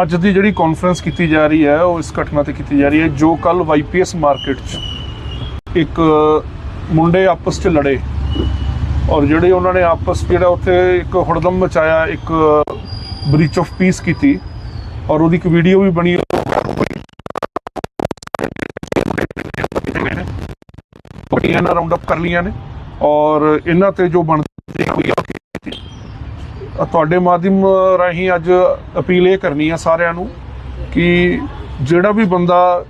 ਅੱਜ ਦੀ ਜਿਹੜੀ ਕਾਨਫਰੰਸ ਕੀਤੀ ਜਾ ਰਹੀ ਹੈ, ਉਹ ਇਸ ਘਟਨਾ ਤੇ ਕੀਤੀ ਜਾ ਰਹੀ ਹੈ, ਜੋ ਕੱਲ ਵਾਈਪੀਐਸ ਮਾਰਕੀਟ 'ਚ ਇੱਕ ਮੁੰਡੇ ਆਪਸ 'ਚ ਲੜੇ ਔਰ ਜਿਹੜੇ ਉਹਨਾਂ ਨੇ ਆਪਸ ਜਿਹੜਾ ਉੱਥੇ ਇੱਕ ਹੁੜਦਮ ਮਚਾਇਆ, ਇੱਕ ਬ੍ਰੀਚ ਆਫ ਪੀਸ ਕੀਤੀ ਔਰ ਉਹਦੀ ਇੱਕ ਵੀਡੀਓ ਵੀ ਬਣੀ। ਪਟੀਆਂ ਰਾਉਂਡ ਅਪ ਕਰ ਲੀਆਂ ਨੇ ਔਰ ਇਹਨਾਂ ਤੇ ਜੋ ਬਣਦੀ ਹੋਈ ਤੁਹਾਡੇ ਮਾਧਿਅਮ ਰਾਹੀਂ ਅੱਜ ਅਪੀਲ ਇਹ ਕਰਨੀ ਆ ਸਾਰਿਆਂ ਨੂੰ ਕਿ ਜਿਹੜਾ ਵੀ ਬੰਦਾ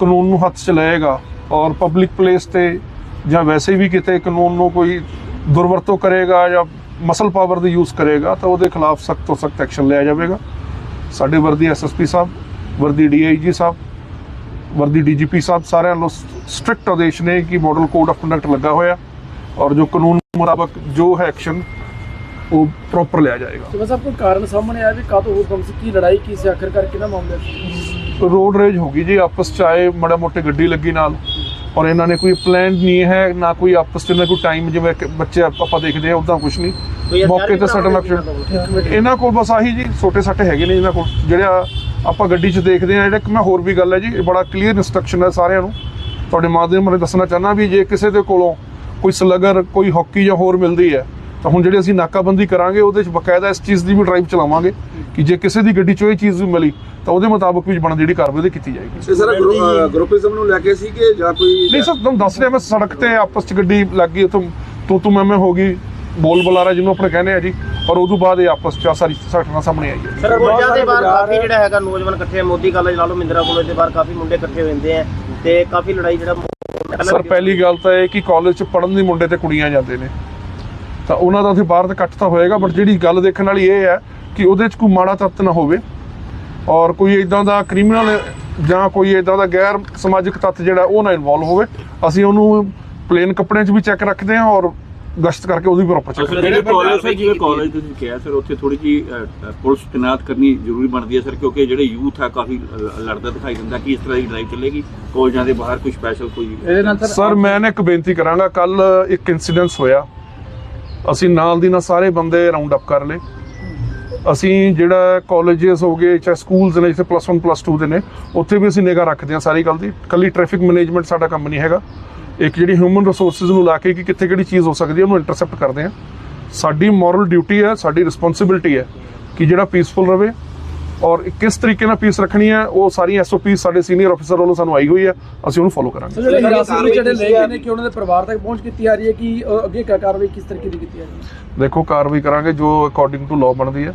ਕਾਨੂੰਨ ਨੂੰ ਹੱਥ 'ਚ ਲਏਗਾ ਔਰ ਪਬਲਿਕ ਪਲੇਸ ਤੇ ਜਾਂ ਵੈਸੇ ਵੀ ਕਿਤੇ ਕਾਨੂੰਨ ਨੂੰ ਕੋਈ ਦੁਰਵਰਤੋਂ ਕਰੇਗਾ ਜਾਂ ਮਸਲ ਪਾਵਰ ਦਾ ਯੂਜ਼ ਕਰੇਗਾ ਤਾਂ ਉਹਦੇ ਖਿਲਾਫ ਸਖਤ ਤੋਂ ਸਖਤ ਐਕਸ਼ਨ ਲਿਆ ਜਾਵੇਗਾ। ਸਾਡੇ ਵਰਦੀ ਐਸਐਸਪੀ ਸਾਹਿਬ, ਵਰਦੀ ਡੀਆਈਜੀ ਸਾਹਿਬ, ਵਰਦੀ ਡੀਜੀਪੀ ਸਾਹਿਬ ਸਾਰਿਆਂ ਨੂੰ ਸਟ੍ਰਿਕਟ ਆਦੇਸ਼ ਨੇ ਕਿ ਮਾਡਲ ਕੋਡ ਆਫ ਕੰਡਕਟ ਲੱਗਾ ਹੋਇਆ ਔਰ ਜੋ ਕਾਨੂੰਨ ਮੁਤਾਬਕ ਜੋ ਹੈ ਐਕਸ਼ਨ ਉਹ ਪ੍ਰੋਪਰ ਲਿਆ ਜਾਏਗਾ। ਸੋ ਸਭ ਕੋਈ ਕਾਰਨ ਸਾਹਮਣੇ ਆਇਆ ਵੀ ਕਾਹਤੋਂ ਹੋ ਕੰਮ ਸੀ ਕੀ ਲੜਾਈ ਕੀ ਸੀ ਆਖਰ ਕਰਕੇ ਨਾ ਮਾਮਲਾ ਰੋਡ ਰੇਜ ਹੋ ਗਈ ਜੀ ਆਪਸ ਚ ਆਏ ਮੜਾ ਮੋਟੇ ਗੱਡੀ ਲੱਗੀ ਨਾਲ। ਔਰ ਇਹਨਾਂ ਨੇ ਕੋਈ ਪਲਾਨ ਨਹੀਂ ਹੈ ਨਾ ਕੋਈ ਆਪਸ ਚ ਕੋਈ ਟਾਈਮ ਜਿਵੇਂ ਬੱਚੇ ਆਪਾਂ ਦੇਖਦੇ ਆ ਉਦਾਂ ਕੁਝ ਨਹੀਂ। ਮੌਕੇ ਤੇ ਸਟਨ ਅਪ ਇਹਨਾਂ ਕੋਲ। ਬਸ ਆਹੀ ਜੀ ਛੋਟੇ ਸੱਟੇ ਹੈਗੇ ਨੇ ਇਹਨਾਂ ਕੋਲ। ਜਿਹੜਾ ਆਪਾਂ ਗੱਡੀ 'ਚ ਦੇਖਦੇ ਆ ਜਿਹੜਾ ਕਿ ਮੈਂ ਹੋਰ ਵੀ ਗੱਲ ਹੈ ਜੀ ਇਹ ਬੜਾ ਕਲੀਅਰ ਇਨਸਟਰਕਸ਼ਨ ਹੈ ਸਾਰਿਆਂ ਨੂੰ। ਤੁਹਾਡੇ ਮਾਧਿਅਮ ਰਾਹੀਂ ਦੱਸਣਾ ਚਾਹਨਾ ਵੀ ਜੇ ਕਿਸੇ ਦੇ ਕੋਲੋਂ ਕੋਈ ਸਲਗਰ ਕੋਈ ਹਾਕੀ ਜਾਂ ਹੋਰ ਮਿਲਦੀ ਹੈ ਤਾਂ ਹੁਣ ਜਿਹੜੇ ਅਸੀਂ ਨਾਕਾਬੰਦੀ ਕਰਾਂਗੇ ਉਹਦੇ 'ਚ ਬਕਾਇਦਾ ਇਸ ਚੀਜ਼ ਦੀ ਵੀ ਡਰਾਈਵ ਚਲਾਵਾਂਗੇ ਕਿ ਜੇ ਕਿਸੇ ਦੀ ਗੱਡੀ 'ਚੋਂ ਇਹ ਚੀਜ਼ ਵੀ ਮਿਲੀ ਤਾਂ ਉਹਦੇ ਮੁਤਾਬਕ ਵੀ ਬਣਦੀ ਜਿਹੜੀ ਕਾਰਵਾਈ ਉਹਦੀ ਕੀਤੀ ਜਾਏਗੀ। ਸਰ ਗਰੁੱਪਿਜ਼ਮ ਨੂੰ ਲੈ ਕੇ ਸੀ ਕਿ ਜਾਂ ਕੋਈ ਨਹੀਂ ਸਰ ਤੁਹਾਨੂੰ ਦੱਸ ਰਿਹਾ ਮੈਂ ਸੜਕ ਤੇ ਆਪਸ 'ਚ ਗੱਡੀ ਲੱਗ ਗਈ ਉੱਥੋਂ ਤੂੰ ਤੂੰ ਮੈਂ ਮੈਂ ਹੋ ਗਈ ਬੋਲ ਬੁਲਾਰਾ ਜਿਹਨੂੰ ਆਪਣੇ ਕਹਿੰਦੇ ਆ ਜੀ ਔਰ ਉਦੋਂ ਬਾਅਦ ਇਹ ਆਪਸ 'ਚ ਸਾਰੀ ਘਟਨਾ ਸਾਹਮਣੇ ਆਈ ਹੈ। ਸਰ ਕੋਲਜਾਂ ਦੇ ਬਾਹਰ ਕਾਫੀ ਜਿਹੜਾ ਹੈਗਾ ਨੌਜਵਾਨ ਇਕੱਠੇ ਮੋਦੀ ਕਾਲਜ ਲਾ ਲਓ ਮਿੰਦਰਾ ਕਾਲਜ ਦੇ ਬਾਹਰ ਕਾਫੀ ਮੁੰਡੇ ਇਕੱਠੇ ਹੁੰਦੇ ਆ ਤੇ ਕਾਫੀ ਲੜਾਈ ਜਿਹੜਾ ਸਰ ਪਹਿਲੀ ਗੱਲ ਤਾਂ ਇਹ ਕਿ ਕਾਲਜ 'ਚ ਪੜਨ ਦੇ ਮੁੰਡੇ ਤੇ ਕੁੜੀਆਂ ਜਾਂਦੇ ਨੇ। ਤਾਂ ਉਹਨਾਂ ਦਾ ਉੱਥੇ ਬਾਹਰ ਤਾਂ ਇਕੱਠ ਤਾਂ ਹੋਏਗਾ ਬਟ ਜਿਹੜੀ ਗੱਲ ਦੇਖਣ ਵਾਲੀ ਇਹ ਹੈ ਕਿ ਉਹਦੇ 'ਚ ਕੋਈ ਮਾੜਾ ਤੱਤ ਨਾ ਹੋਵੇ ਔਰ ਕੋਈ ਇਦਾਂ ਦਾ ਕ੍ਰਿਮੀਨਲ ਜਾਂ ਕੋਈ ਇਦਾਂ ਦਾ ਗੈਰ ਸਮਾਜਿਕ ਤੱਤ ਜਿਹੜਾ ਉਹ ਨਾ ਇਨਵੋਲਵ ਹੋਵੇ ਅਸੀਂ ਉਹਨੂੰ ਪਲੇਨ ਕੱਪੜਿਆਂ 'ਚ ਵੀ ਚੈੱਕ ਰੱਖਦੇ ਹਾਂ ਔਰ ਗਸ਼ਤ ਕਰਕੇ ਉਹਦੀ ਪ੍ਰੋਪਰ ਚੈੱਕ ਜਿਹੜੇ ਕਾਲਜ ਹੈ ਜਿਵੇਂ ਕਾਲਜ ਤੁਸੀਂ ਕਿਹਾ ਸਰ ਉੱਥੇ ਥੋੜੀ ਜੀ ਪੁਲਿਸ ਤੈਨਾਤ ਕਰਨੀ ਜ਼ਰੂਰੀ ਬਣਦੀ ਹੈ ਸਰ ਕਿਉਂਕਿ ਜਿਹੜੇ ਯੂਥ ਹੈ ਕਾਫੀ ਲੜਦਾ ਦਿਖਾਈ ਦਿੰਦਾ ਕਿ ਇਸ ਤਰ੍ਹਾਂ ਦੀ ਡਰਾਈਵ ਚੱਲੇਗੀ ਕਾਲਜਾਂ ਦੇ ਬਾਹਰ ਕੋਈ ਸਪੈਸ਼ਲ ਕੋਈ ਸਰ ਮੈਂ ਨਾ ਇੱਕ ਬੇਨਤੀ ਕਰਾਂਗਾ ਕੱਲ ਇੱਕ ਇਨਸੀਡੈਂਸ ਹੋਇਆ। ਅਸੀਂ ਨਾਲ ਦੀ ਨਾਲ ਸਾਰੇ ਬੰਦੇ ਰਾਉਂਡ ਅਪ ਕਰ ਲਏ। ਅਸੀਂ ਜਿਹੜਾ ਕਾਲਜਸ ਹੋ ਗਏ, ਚਾਹੇ ਸਕੂਲਸ ਨੇ, ਜਿੱਥੇ ਪਲੱਸ 1 ਪਲੱਸ 2 ਦੇ ਨੇ, ਉੱਥੇ ਵੀ ਅਸੀਂ ਨਿਗਾਹ ਰੱਖਦੇ ਹਾਂ ਸਾਰੀ ਗੱਲ ਦੀ। ਕੱਲੀ ਟ੍ਰੈਫਿਕ ਮੈਨੇਜਮੈਂਟ ਸਾਡਾ ਕੰਮ ਨਹੀਂ ਹੈਗਾ। ਇੱਕ ਜਿਹੜੀ ਹਿਊਮਨ ਰਿਸੋਰਸਸ ਨੂੰ ਲਾ ਕੇ ਕਿ ਕਿੱਥੇ ਕਿਹੜੀ ਚੀਜ਼ ਹੋ ਸਕਦੀ ਹੈ, ਉਹਨੂੰ ਇੰਟਰਸੈਪਟ ਕਰਦੇ ਹਾਂ। ਸਾਡੀ ਮੋਰਲ ਡਿਊਟੀ ਹੈ, ਸਾਡੀ ਰਿਸਪੌਂਸਿਬਿਲਟੀ ਹੈ ਕਿ ਜਿਹੜਾ ਪੀਸਫੁਲ ਰਵੇ ਔਰ ਕਿਸ ਤਰੀਕੇ ਨਾਲ ਪੀਸ ਰੱਖਣੀ ਹੈ ਉਹ ਸਾਰੀਆਂ ਐਸਓਪੀ ਸਾਡੇ ਸੀਨੀਅਰ ਅਫਸਰ ਵੱਲੋਂ ਸਾਨੂੰ ਆਈ ਹੋਈ ਹੈ ਅਸੀਂ ਉਹਨੂੰ ਫੋਲੋ ਕਰਾਂਗੇ। ਸੋ ਜਿਹੜੇ ਹਿਰਾਸਤ ਵਿੱਚ ਜਿਹੜੇ ਲੈ ਗਏ ਨੇ ਕਿ ਉਹਨਾਂ ਦੇ ਪਰਿਵਾਰ ਤੱਕ ਪਹੁੰਚ ਕੀਤੀ ਆ ਰਹੀ ਹੈ ਕਿ ਅ, ਅੱਗੇ ਕਾ ਕਾਰਵਾਈ ਕਿਸ ਤਰੀਕੇ ਦੀ ਕੀਤੀ ਜਾ ਰਹੀ ਹੈ? ਦੇਖੋ ਕਾਰਵਾਈ ਕਰਾਂਗੇ ਜੋ ਅਕੋਰਡਿੰਗ ਟੂ ਲਾਅ ਬਣਦੀ ਹੈ।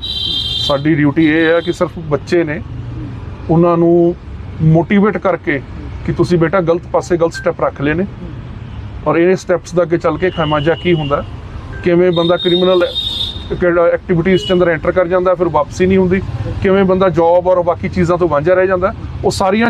ਸਾਡੀ ਡਿਊਟੀ ਇਹ ਹੈ ਕਿ ਸਿਰਫ ਬੱਚੇ ਨੇ ਉਹਨਾਂ ਨੂੰ ਮੋਟੀਵੇਟ ਕਰਕੇ ਕਿ ਤੁਸੀਂ ਬੇਟਾ ਗਲਤ ਪਾਸੇ ਗਲਤ ਸਟੈਪ ਰੱਖ ਲਏ ਨੇ। ਔਰ ਇਹ ਸਟੈਪਸ ਦਾ ਅੱਗੇ ਚੱਲ ਕੇ ਖਮਾਜਾ ਕੀ ਹੁੰਦਾ? ਕਿਵੇਂ ਬੰਦਾ ਕ੍ਰਿਮੀਨਲ ਐਕਟੀਵਿਟੀਜ਼ ਚ ਅੰਦਰ ਐਂਟਰ ਕਰ ਜਾਂਦਾ, ਫਿਰ ਵਾਪਸੀ ਨਹੀਂ ਹੁੰਦੀ। ਕਿਵੇਂ ਬੰਦਾ ਜੌਬ ਔਰ ਬਾਕੀ ਚੀਜ਼ਾਂ ਤੋਂ ਵਾਂਝਾ ਰਹਿ ਜਾਂਦਾ, ਉਹ ਸਾਰੀਆਂ